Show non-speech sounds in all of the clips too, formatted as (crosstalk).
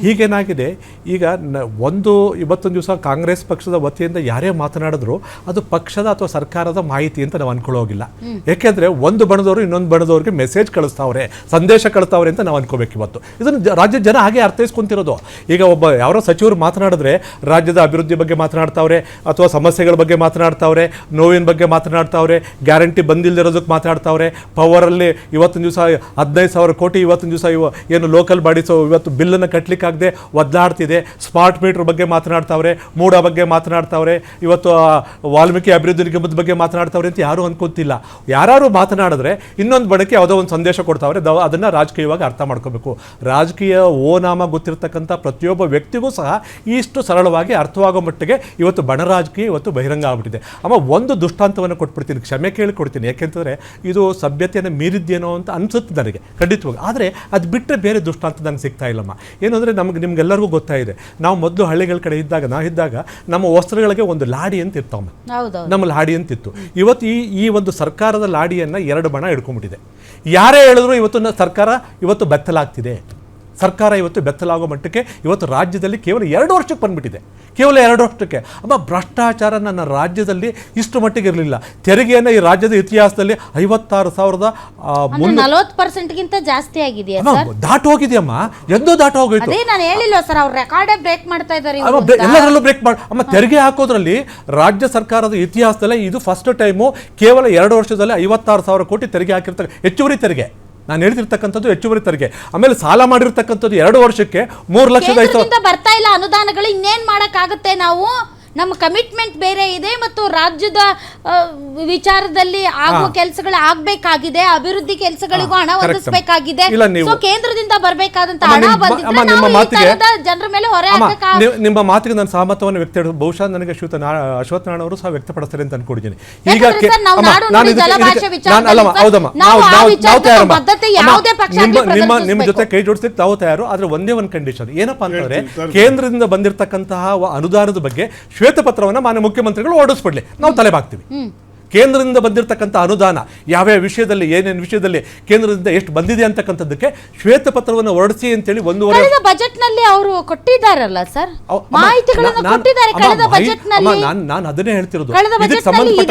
ಹೀಗೇನಾಗಿದೆ? ಈಗ ನ- ಒಂದು ಇವತ್ತೊಂದು ದಿವಸ ಕಾಂಗ್ರೆಸ್ ಪಕ್ಷದ ವತಿಯಿಂದ ಯಾರೇ ಮಾತನಾಡಿದ್ರು ಅದು ಪಕ್ಷದ ಅಥವಾ ಸರ್ಕಾರದ ಮಾಹಿತಿ ಅಂತ ನಾವು ಅನ್ಕೊಳ್ಳೋಗಿಲ್ಲ ಯಾಕೆಂದ್ರೆ ಒಂದು ಬಣದವರು ಇನ್ನೊಂದು ಬಣದವ್ರಿಗೆ ಮೆಸೇಜ್ ಕಳಿಸ್ತಾವ್ರೆ ಸಂದೇಶ ಕಳಿಸ್ತಾವ್ರೆ ಅಂತ ನಾವು ಅನ್ಕೋಬೇಕು ಇವತ್ತು. ಇದನ್ನು ರಾಜ್ಯದ ಜನ ಹಾಗೆ ಅರ್ಥೈಸ್ಕೊಂತಿರೋದು. ಈಗ ಒಬ್ಬ ಯಾರೋ ಸಚಿವರು ಮಾತನಾಡಿದ್ರೆ ರಾಜ್ಯದ ಅಭಿವೃದ್ಧಿ ಬಗ್ಗೆ ಮಾತನಾಡ್ತಾವ್ರೆ ಅಥವಾ ಸಮಸ್ಯೆಗಳ ಬಗ್ಗೆ ಮಾತನಾಡ್ತಾವ್ರೆ ನೋವಿನ ಬಗ್ಗೆ ಮಾತನಾಡ್ತಾವ್ರೆ ಗ್ಯಾರಂಟಿ ಬಂದಿಲ್ಲದಿರೋದಕ್ಕೆ ಮಾತನಾಡ್ತಾವ್ರೆ ಪವರಲ್ಲಿ ಇವತ್ತಿನ ದಿವಸ ಹದಿನೈದು ಸಾವಿರ ಕೋಟಿ ಇವತ್ತಿನ ದಿವಸ ಇವ ಏನು ಲೋಕಲ್ ಬಾಡೀಸು ಇವತ್ತು ಬಿಲ್ಲನ್ನು ಕಟ್ಟಲಿಕ್ಕಾಗದೆ ಒದ್ದಾಡ್ತಿದೆ. ಸ್ಮಾರ್ಟ್ ಮೀಟರ್ ಬಗ್ಗೆ ಮಾತನಾಡ್ತಾವ್ರೆ, ಮೂಡ ಬಗ್ಗೆ ಮಾತನಾಡ್ತಾವ್ರೆ, ಇವತ್ತು ವಾಲ್ಮೀಕಿ ಅಭಿವೃದ್ಧಿ ನಿಗಮದ ಬಗ್ಗೆ ಮಾತನಾಡ್ತಾವ್ರೆ ಅಂತ ಯಾರೂ ಅನ್ಕೊಂತಿಲ್ಲ. ಯಾರು ಮಾತನಾಡಿದ್ರೆ ಇನ್ನೊಂದು ಬಳಕೆ ಯಾವುದೋ ಒಂದು ಸಂದೇಶ ಕೊಡ್ತಾವ್ರೆ ದ ಅದನ್ನ ರಾಜಕೀಯವಾಗಿ ಅರ್ಥ ಮಾಡ್ಕೋಬೇಕು. ರಾಜಕೀಯ ಓನಾಮ ಗೊತ್ತಿರತಕ್ಕಂಥ ಪ್ರತಿಯೊಬ್ಬ ವ್ಯಕ್ತಿಗೂ ಸಹ ಇಷ್ಟು ಸರಳವಾಗಿ ಅರ್ಥವಾಗೋ ಮಟ್ಟಿಗೆ ಇವತ್ತು ಬಣ ರಾಜಕೀಯ ಇವತ್ತು ಬಹಿರಂಗ ಆಗ್ಬಿಟ್ಟಿದೆ. ಅಮ್ಮ, ಒಂದು ದುಷ್ಟಾಂತವನ್ನು ಕೊಟ್ಬಿಡ್ತೀನಿ, ಕ್ಷಮೆ ಕೇಳಿ ಕೊಡ್ತೀನಿ. ಯಾಕೆಂತಂದ್ರೆ ಇದು ಸಭ್ಯತೆಯನ್ನು ಮೀರಿದ್ದೇನೋ ಅಂತ ಅನಿಸುತ್ತೆ ನನಗೆ ಖಂಡಿತವಾಗಿ ಆದರೆ ಅದು ಬಿಟ್ಟರೆ ಬೇರೆ ದುಷ್ಟಾಂತ ನನಗೆ ಸಿಗ್ತಾ ಇಲ್ಲಮ್ಮ. ಏನಂದರೆ ನಮಗೆ ನಿಮ್ಗೆಲ್ಲರಿಗೂ ಗೊತ್ತಾಯಿದೆ ನಾವು ಮೊದಲು ಹಳ್ಳಿಗಳ ಕಡೆ ಇದ್ದಾಗ ನಾವು ಇದ್ದಾಗ ನಮ್ಮ ವಸ್ತ್ರಗಳಿಗೆ ಒಂದು ಲಾಡಿ ಅಂತ ಹೌದೌದು. ನಮ್ಮ ಲಾಡಿ ಅಂತಿತ್ತು ಇವತ್ತು ಈ ಈ ಒಂದು ಸರ್ಕಾರದ ಲಾಡಿಯನ್ನು ಎರಡು ಬಣ ಹಿಡ್ಕೊಂಡ್ಬಿಟ್ಟಿದೆ. ಯಾರೇ ಹೇಳಿದ್ರು ಇವತ್ತು ಸರ್ಕಾರ ಇವತ್ತು ಬೆತ್ತಲಾಗ್ತಿದೆ. ಸರ್ಕಾರ ಇವತ್ತು ಬೆತ್ತಲಾಗೋ ಮಟ್ಟಕ್ಕೆ ಇವತ್ತು ರಾಜ್ಯದಲ್ಲಿ ಕೇವಲ ಎರಡು ವರ್ಷಕ್ಕೆ ಬಂದ್ಬಿಟ್ಟಿದೆ. ಕೇವಲ ಎರಡು ವರ್ಷಕ್ಕೆ ಅಮ್ಮ ಭ್ರಷ್ಟಾಚಾರ ನನ್ನ ರಾಜ್ಯದಲ್ಲಿ ಇಷ್ಟು ಮಟ್ಟಿಗೆ ಇರಲಿಲ್ಲ. ತೆರಿಗೆಯನ್ನು ಈ ರಾಜ್ಯದ ಇತಿಹಾಸದಲ್ಲಿ ಐವತ್ತಾರು ಸಾವಿರದ ನಲವತ್ತು ಪರ್ಸೆಂಟ್ ಗಿಂತ ಜಾಸ್ತಿ ಆಗಿದೆ ದಾಟು ಹೋಗಿದೆಯಮ್ಮ? ಎಂದೋ ದಾಟು ಹೋಗೋಯ್ತು. ಅದೇ ನಾನು ಹೇಳಿಲ್ಲ ಸರ್ ಅವ್ರ ರೆಕಾರ್ಡೇ ಬ್ರೇಕ್ ಮಾಡ್ತಾ ಇದ್ದಾರೆ ಎಲ್ಲದರಲ್ಲೂ ಬ್ರೇಕ್ ಮಾಡಿ ಅಮ್ಮ ತೆರಿಗೆ ಹಾಕೋದ್ರಲ್ಲಿ ರಾಜ್ಯ ಸರ್ಕಾರದ ಇತಿಹಾಸದಲ್ಲೇ ಇದು ಫಸ್ಟ್ ಟೈಮು ಕೇವಲ ಎರಡು ವರ್ಷದಲ್ಲಿ ಐವತ್ತಾರು ಸಾವಿರ ಕೋಟಿ ತೆರಿಗೆ ಹಾಕಿರ್ತಾರೆ. ಹೆಚ್ಚುವರಿ ತೆರಿಗೆ. ನಾನು ಹೇಳ್ತಿರ್ತಕ್ಕಂಥದ್ದು ಹೆಚ್ಚುವರಿ ತೆರಿಗೆ. ಆಮೇಲೆ ಸಾಲ ಮಾಡಿರ್ತಕ್ಕಂಥದ್ದು ಎರಡು ವರ್ಷಕ್ಕೆ ಮೂರು ಲಕ್ಷದ ಕೇಂದ್ರದಿಂದ ಬರ್ತಾ ಇಲ್ಲ ಅನುದಾನಗಳು, ಇನ್ನೇನ್ ಮಾಡೋಕ್ಕಾಗುತ್ತೆ ನಾವು? ನಮ್ಮ ಕಮಿಟ್ಮೆಂಟ್ ಬೇರೆ ಇದೆ ಮತ್ತು ರಾಜ್ಯದ ಆ, ವಿಚಾರದಲ್ಲಿ ಆಗುವ ಕೆಲಸಗಳು ಆಗ್ಬೇಕಾಗಿದೆ ಅಭಿವೃದ್ಧಿ ಕೆಲಸಗಳಿಗೂ ಹಣ correct. ಒದಗಿಸಬೇಕಾಗಿದೆ. ಇಲ್ಲ, ನೀವು- ಸೊ ಕೇಂದ್ರದಿಂದ ಬರಬೇಕಾದಂತ ಅಮ್ಮ, ಹಣ ನಿಮ್ಮ- ಬಂದಿದ್ರೆ ಅಮ್ಮ, ನಿಮ್ಮ ನಾವು ಈ ಮಾತಿಗೆ- ತರದ ಜನರ ಮೇಲೆ ಹೊರೆ ಅಮ್ಮ, ಹಾಕಕ್ಕ ನೀವು- ನಿಮ್ಮ ಮಾತಿಗೆ ನಾನು ಸಹಮತವನ್ನು ವ್ಯಕ್ತ ಬಹುಶಃ ನನಗೆ ಶ್ರೀಯುತ ನಾ ಅಶ್ವಥ್ ನಾರಾಯಣ ಅವರು ಸಹ ವ್ಯಕ್ತಪಡಿಸ್ತಾರೆ ಅಂತ ಅನ್ಕೊಂಡಿದ್ದೀನಿ. ಈಗ ಕೆ- ಸರ್, ನಾವು ಅಮ್ಮ, ನಾಡು ನಾನು ನುಡಿ ಇದಕ್ಕೆ- ಜಲಭಾಷೆ ಇದಕ್ಕೆ- ವಿಚಾರದಲ್ಲಿ ನಾನು- ಅಲ್ಲಮ್ಮ, ಸರ್, ಹೌದಮ್ಮ. ನಾವು ನಾವು ಆ ನಾವು ನಾವು ವಿಚಾರದಲ್ಲಿ ತಯಾರಮ್ಮ. ಬದ್ಧತೆ ಅಮ್ಮ, ಯಾವುದೇ ಪಕ್ಷ ನಿಮ್ಮ ಆಗ್ಲಿ ನಿಮ್ಮ ನಿಮ್ಮ ಪ್ರದರ್ಶಿಸ್ಬೇಕು. ಜೊತೆ ಕೈ ಜೋಡಿಸಿ ತಾವು ತಯಾರು ಆದ್ರೆ ಒಂದೇ ಒಂದು ಕಂಡೀಷನ್ ಏನಪ್ಪಾ ಅಂತಂದ್ರೆ ಕೇಂದ್ರದಿಂದ ಬಂದಿರತಕ್ಕಂತಹ ವ- ಅನುದಾನದ ಬಗ್ಗೆ ಶ್ವೇತಪತ್ರವನ್ನ ಮಾನ್ಯ ಮುಖ್ಯಮಂತ್ರಿಗಳು ಹೊರಡಿಸ್ಬಿಡ್ಲಿ ನಾವು ತಲೆಬಾಗ್ತೀವಿ ಕೇಂದ್ರದಿಂದ ಬಂದಿರತಕ್ಕಂಥ ಅನುದಾನ ಯಾವ್ಯಾವ ವಿಷಯದಲ್ಲಿ ಏನೇನು ವಿಷಯದಲ್ಲಿ ಕೇಂದ್ರದಿಂದ ಎಷ್ಟು ಬಂದಿದೆ ಅಂತಕ್ಕಂಥದ್ದಕ್ಕೆ ಶ್ವೇತಪತ್ರವನ್ನು ಹೊರಡಿಸಿ ಅಂತೇಳಿ ಒಂದೂವರೆ ಕಳೆದ ಬಜೆಟ್ನಲ್ಲಿ ಅವರು ಕೊಟ್ಟಿದ್ದಾರಲ್ಲ ಸರ್? ಮಾಹಿತಿಗಳನ್ನು ನಾನ್- ಕೊಟ್ಟಿದ್ದಾರೆ ಕಳೆದ ಮಾಹಿ- ಬಜೆಟ್ನಲ್ಲಿ ನಾನ್ ನಾನು ಅದನ್ನೇ ಹೇಳ್ತಿರೋದು. ಇದಕ್ಕೆ ಸಂಬಂಧಪಟ್ಟ-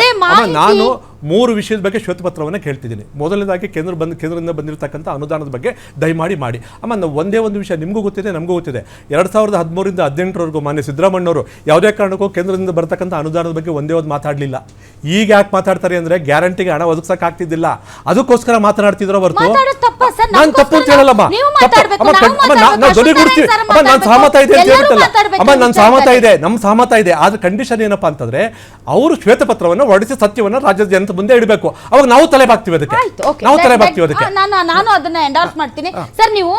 ನಾನು ಮೂರು ವಿಷಯದ ಬಗ್ಗೆ ಶ್ವೇತಪತ್ರವನ್ನು ಕೇಳ್ತಿದ್ದೀನಿ. ಮೊದಲನೇದಾಗಿ ಕೇಂದ್ರ ಬಂದು, ಕೇಂದ್ರದಿಂದ ಬಂದಿರತಕ್ಕಂಥ ಅನುದಾನದ ಬಗ್ಗೆ ದಯಮಾಡಿ ಮಾಡಿ. ಅಮ್ಮ ನಾವು ಒಂದೇ ಒಂದು ವಿಷಯ ನಿಮಗೂ ಗೊತ್ತಿದೆ, ನಮಗೂ ಗೊತ್ತಿದೆ. ಎರಡು ಸಾವಿರದ ಹದಿಮೂರಿಂದ ಹದಿನೆಂಟರವರೆಗೂ ಮಾನ್ಯ ಸಿದ್ದರಾಮಣ್ಣವರು ಯಾವುದೇ ಕಾರಣಕ್ಕೂ ಕೇಂದ್ರದಿಂದ ಬರ್ತಕ್ಕಂಥ ಅನುದಾನದ ಬಗ್ಗೆ ಒಂದೇ ಒಂದು ಮಾತಾಡಲಿಲ್ಲ. ಈಗ ಯಾಕೆ ಮಾತಾಡ್ತಾರೆ ಅಂದ್ರೆ ಗ್ಯಾರಂಟಿಗೆ ಹಣ ಒದಗಿಸೋಕ್ಕಾಗ್ತಿದ್ದಿಲ್ಲ. ಅದಕ್ಕೋಸ್ಕರ ಮಾತನಾಡ್ತಿದ್ರು ಹೊರತು ತಪ್ಪಾ ಸರ್? ನಾನು ತಪ್ಪು ಅಂತ ಹೇಳಲ್ಲಮ್ಮ. ತಪ್ಪು. ಧ್ವನಿ ಅಮ್ಮ ನಾನು ಸಹಮತ ಇದೆ ಅಂತ ಎಲ್ಲರೂ ಹೇಳ್ಬಿಟ್ಟಲ್ಲ ಅಮ್ಮ ನಾನು ಸಹಮತ ಇದೆ ನಮ್ಮ ಸಹಮತ ಇದೆ ಆದ್ರೆ ಕಂಡೀಷನ್ ಏನಪ್ಪಾ ಅಂತಂದ್ರೆ ಅವರು ಶ್ವೇತಪತ್ರವನ್ನು ಹೊರಡಿಸಿ ಸತ್ಯವನ್ನ ರಾಜ್ಯದ ಜನತೆ ಮುಂದೆ ಇಡಬೇಕು. ಅವಾಗ ನಾವು ತಲೆ ಬಾಗ್ತೀವಿ ಅದಕ್ಕೆ. ನಾವು ತಲೆ ಬಾಗ್ತೀವಿ ಅದಕ್ಕೆ. ನಾನು ನಾನು ಅದನ್ನ ಎಂಡಾರ್ಸ್ ಮಾಡ್ತೀನಿ. ಸರ್ ನೀವು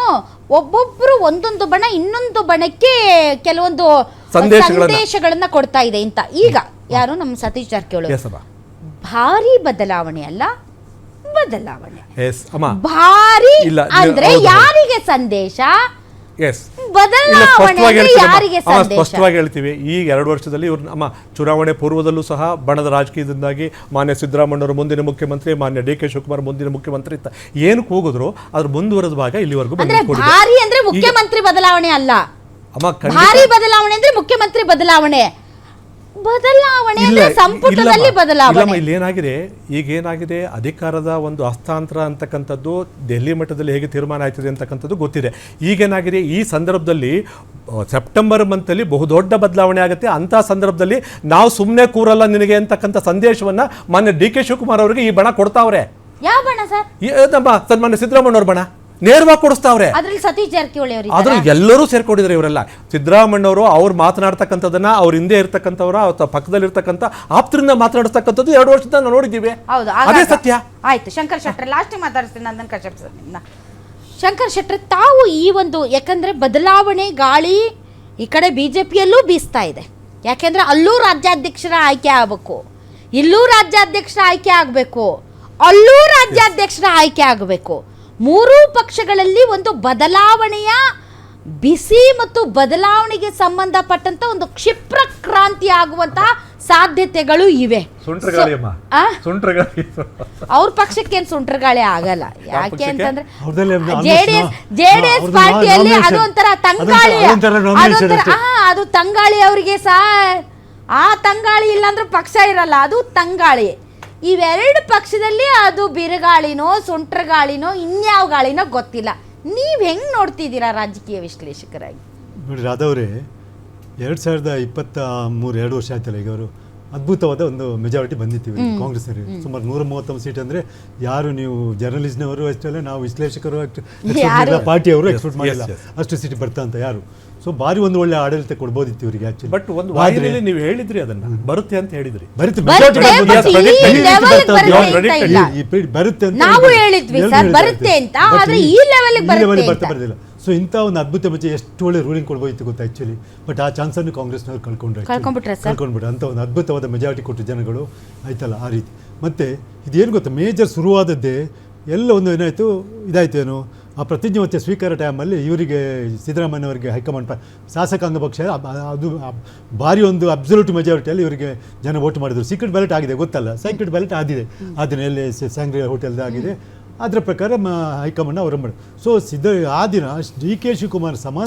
ಒಬ್ಬೊಬ್ರು ಒಂದೊಂದು ಬಣ ಇನ್ನೊಂದು ಬಣಕ್ಕೆ ಕೆಲವೊಂದು ಸಂದೇಶಗಳನ್ನ- ಕೊಡ್ತಾ ಇದೆ ಅಂತ. ಈಗ ಯಾರು ನಮ್ಮ ಸತೀಶ್ ಜಾರಕಿಹೊಳಿ ಭಾರಿ ಬದಲಾವಣೆ ಅಲ್ಲ? ಬದಲಾವಣೆ ಅಮ್ಮ. ಭಾರಿ ಅಂದ್ರೆ. ಯಾರಿಗೆ ಸಂದೇಶ? ಸ್ಪಷ್ಟವಾಗಿ ಹೇಳ್ತೀವಿ ಅಮ್ಮ. ಅಮ್ಮ, ಈಗ ಎರಡು ವರ್ಷದಲ್ಲಿ ಇವ್ರು ನಮ್ಮ ಚುನಾವಣೆ ಪೂರ್ವದಲ್ಲೂ ಸಹ ಬಣದ ರಾಜಕೀಯದಿಂದಾಗಿ ಮಾನ್ಯ ಸಿದ್ದರಾಮಣ್ಣವರು ಮುಂದಿನ ಮುಖ್ಯಮಂತ್ರಿ ಮಾನ್ಯ ಡಿ ಕೆ ಶಿವಕುಮಾರ್ ಮುಂದಿನ ಮುಖ್ಯಮಂತ್ರಿ ಇತ್ತ ಏನು ಕೂಗಿದ್ರು ಅದ್ರ ಮುಂದುವರೆದ ಭಾಗ ಇಲ್ಲಿವರೆಗೂ ಭಾರಿ ಅಂದ್ರೆ ಮುಖ್ಯಮಂತ್ರಿ ಬದಲಾವಣೆ ಅಲ್ಲ. ಅಮ್ಮ ಭಾರಿ ಬದಲಾವಣೆ ಅಂದ್ರೆ ಮುಖ್ಯಮಂತ್ರಿ ಬದಲಾವಣೆ. ಬದಲಾವಣೆ ಅಂದ್ರೆ ಸಂಪುಟದಲ್ಲಿ ಇಲ್ಲಮ್ಮ, ಬದಲಾವಣೆ. ಇಲ್ಲಿ ಏನಾಗಿದೆ? ಈಗ ಏನಾಗಿದೆ? ಅಧಿಕಾರದ ಒಂದು ಹಸ್ತಾಂತರ ಅಂತಕ್ಕಂಥದ್ದು ದೆಹಲಿ ಮಟ್ಟದಲ್ಲಿ ಹೇಗೆ ತೀರ್ಮಾನ ಆಯ್ತದೆ ಅಂತಕ್ಕಂಥದ್ದು ಗೊತ್ತಿದೆ. ಈಗೇನಾಗಿದೆ ಈ ಸಂದರ್ಭದಲ್ಲಿ ಸೆಪ್ಟೆಂಬರ್ ಸೆಪ್ಟೆಂಬರ್ ಮಂತಲ್ಲಿ ಬಹುದೊಡ್ಡ ಬದಲಾವಣೆ ಆಗುತ್ತೆ. ಅಂತ ಸಂದರ್ಭದಲ್ಲಿ ನಾವು ಸುಮ್ಮನೆ ಕೂರಲ್ಲ ನಿನಗೆ ಅಂತಕ್ಕಂಥ ಸಂದೇಶವನ್ನ ಮಾನ್ಯ ಡಿ ಕೆ ಶಿವಕುಮಾರ್ ಅವರಿಗೆ ಈ ಬಣ ಕೊಡ್ತಾವ್ರೆ. ಯಾವ ಬಣ ಸರ್? ಈ ನಮ್ಮ ಸನ್ಮಾನ್ಯ ಸಿದ್ದರಾಮಣ್ಣವ್ರ ಬಣ. ನೇರವಾಗಿ ಕೊಡಿಸ್ತಾವ್ರೆ. ಅದ್ರಲ್ಲಿ ಸತೀಶ್ ಜಾರಕಿಹೊಳಿ ಅವರು ಎಲ್ಲರೂ ಸೇರ್ಕೊಂಡಿದ್ರು ಇವರೆಲ್ಲ. ಸಿದ್ದರಾಮಣ್ಣವರು ಅವ್ರು ಮಾತನಾಡ್ತಕ್ಕಂಥದ್ದನ್ನ ಅವ್ರ ಹಿಂದೆ ಇರ್ತಕ್ಕಂಥವ್ರ ಅಥವಾ ಪಕ್ಕದಲ್ಲಿ ಇರ್ತಕ್ಕಂಥ ಆಪ್ತರಿಂದ ಮಾತನಾಡಿಸ್ತಕ್ಕಂಥದ್ದು ಎರಡು ವರ್ಷದಿಂದ ನಾವು ನೋಡಿದ್ದೀವಿ. ಹೌದು ಅದೇ ಸತ್ಯ. ಆಯ್ತು ಶಂಕರ್ ಶೆಟ್ಟರ್ ಲಾಸ್ಟ್ ಮಾತಾಡ್ತೀನಿ ನಂದನ್ ಕಶ್ಯಪ್ ಸರ್ ನಿಮ್ನ. ಶಂಕರ್ ಶೆಟ್ಟರ್ ತಾವು ಈ ಒಂದು ಯಾಕಂದ್ರೆ ಬದಲಾವಣೆ ಗಾಳಿ ಈ ಕಡೆ ಬಿ ಜೆ ಪಿಯಲ್ಲೂ ಬೀಸ್ತಾ ಇದೆ. ಯಾಕೆಂದ್ರೆ ಅಲ್ಲೂ ರಾಜ್ಯಾಧ್ಯಕ್ಷರ ಆಯ್ಕೆ ಆಗಬೇಕು. ಇಲ್ಲೂ ರಾಜ್ಯಾಧ್ಯಕ್ಷರ ಆಯ್ಕೆ ಆಗಬೇಕು. ಅಲ್ಲೂ ರಾಜ್ಯಾಧ್ಯಕ್ಷರ ಆಯ್ಕೆ ಆಗಬೇಕು. ಮೂರೂ ಪಕ್ಷಗಳಲ್ಲಿ ಒಂದು ಬದಲಾವಣೆಯ ಬಿಸಿ ಮತ್ತು ಬದಲಾವಣೆಗೆ ಸಂಬಂಧಪಟ್ಟಂತ ಒಂದು ಕ್ಷಿಪ್ರ ಕ್ರಾಂತಿ ಆಗುವಂತಹ ಸಾಧ್ಯತೆಗಳು ಇವೆ. ಅವ್ರ ಪಕ್ಷಕ್ಕೇನು ಸುಂಟರಗಾಳಿ ಆಗಲ್ಲ. ಯಾಕೆ? ಅಂತಂದ್ರೆ ಜೆಡಿಎಸ್ ಜೆಡಿಎಸ್ ಪಾರ್ಟಿಯಲ್ಲಿ ಅದು ಅದೊಂಥರ ತಂಗಾಳಿ. ಅದು ತಂಗಾಳಿ ಅವರಿಗೆ ಸಹ ಆ ತಂಗಾಳಿ ಇಲ್ಲಾಂದ್ರೆ ಪಕ್ಷ ಇರಲ್ಲ ಅದು ತಂಗಾಳಿ. ಇವೆರಡು ಪಕ್ಷದಲ್ಲಿ ಅದು ಬಿರುಗಾಳಿನೋ, ಸುಂಟ್ರಗಾಳಿನೋ, ಇನ್ಯಾವ ಗಾಳಿನೋ ಗೊತ್ತಿಲ್ಲ. ನೀವು ಹೆಂಗೆ ನೋಡ್ತಿದ್ದೀರಾ ರಾಜಕೀಯ ವಿಶ್ಲೇಷಕರಾಗಿ? ನೋಡಿ ರಾಧವ್ರೆ, ಎರಡು ಸಾವಿರದ ಇಪ್ಪತ್ತ ಮೂರು, ಎರಡು ವರ್ಷ ಆಯ್ತಲ್ಲ ಈಗ ಅವರು ಅದ್ಭುತವಾದ ಒಂದು ಮೆಜಾರಿಟಿ ಬಂದಿದ್ದೀವಿ ಕಾಂಗ್ರೆಸ್ ಸುಮಾರು ನೂರ ಮೂವತ್ತೊಂದು ಸೀಟ್ ಅಂದ್ರೆ ಯಾರು ನೀವು ಜರ್ನಲಿಸ್ಟ್ನವರು ಅಷ್ಟೇ ಅಲ್ಲ ನಾವು ವಿಶ್ಲೇಷಕರು? (laughs) ಪಾರ್ಟಿಯವರು ಎಕ್ಸ್ಪೆಕ್ಟ್ ಮಾಡಿಲ್ಲ. ಅಷ್ಟು ಸೀಟ್ ಬರ್ತಾ ಅಂತ ಯಾರು? ಸೊ ಬಾರಿ ಒಂದು ಒಳ್ಳೆ ಆಡಳಿತ ಕೊಡ್ಬೋದಿತ್ತು ಇವರಿಗೆ ಆಕ್ಚುಲಿ ಬಟ್ ಒಂದು ವಾಹಿನಿಯಲ್ಲಿ ನೀವು ಹೇಳಿದ್ರಿ ಅದನ್ನ. ಬರುತ್ತೆ ಅಂತ ಹೇಳಿದ್ರಿ. ಬರುತ್ತೆ ಬರುತ್ತೆ, ಅಂತ ಬರ್ತಾ ಅಂತ. ಬರ್ದಿಲ್ಲ. ಸೊ ಇಂಥ ಒಂದು ಅದ್ಭುತ ಮಧ್ಯೆ ಎಷ್ಟು ಒಳ್ಳೆ ರೂಲಿಂಗ್ ಕೊಡ್ಬೋದಿತ್ತು ಗೊತ್ತಾ ಆ್ಯಕ್ಚುಲಿ ಬಟ್ ಆ ಚಾನ್ಸನ್ನು ಕಾಂಗ್ರೆಸ್ನವ್ರು ಕಳ್ಕೊಂಡ್ರೆ ಕಳ್ಕೊಂಡ್ಬಿಟ್ರೆ ಅಂಥ ಅಂತ ಒಂದು ಅದ್ಭುತವಾದ ಮೆಜಾರಿಟಿ ಕೊಟ್ಟು ಜನಗಳು. ಆಯ್ತಲ್ಲ ಆ ರೀತಿ. ಮತ್ತೆ ಇದೇನು ಗೊತ್ತಾ? ಮೇಜರ್ ಶುರುವಾದದ್ದೇ ಎಲ್ಲ ಒಂದು ಏನಾಯಿತು? ಇದಾಯಿತು ಏನು? ಆ ಪ್ರತಿಜ್ಞಾವತ್ಯ ಸ್ವೀಕಾರ ಟೈಮಲ್ಲಿ ಇವರಿಗೆ ಸಿದ್ದರಾಮಯ್ಯವರಿಗೆ ಹೈಕಮಾಂಡ್ ಪ- ಶಾಸಕಾಂಗ ಪಕ್ಷ ಅದು ಭಾರಿ ಒಂದು ಅಬ್ಸಲ್ಯೂಟ್ ಮೆಜಾರಿಟಿಯಲ್ಲಿ ಇವರಿಗೆ ಜನ ವೋಟ್ ಮಾಡಿದ್ರು. ಸೀಕ್ರೆಟ್ ಬ್ಯಾಲೆಟ್ ಆಗಿದೆ ಗೊತ್ತಲ್ಲ? ಸೀಕ್ರೆಟ್ ಬ್ಯಾಲೆಟ್ ಆಗಿದೆ. ಆದರೆ ಎಲ್ಲಿ ಸ್ಯಾಂಗ್ರಿಯಾ ಹೋಟೆಲ್ದು ಆಗಿದೆ. ಅದರ ಪ್ರಕಾರ ಮ- ಹೈಕಮಾಂಡ್ ಅವರು ಮಾಡಿ ಸೊ ಸಿದ್ದ ಆ ದಿನ ಡಿ ಕೆ ಶಿವಕುಮಾರ್ ಸಮಾನ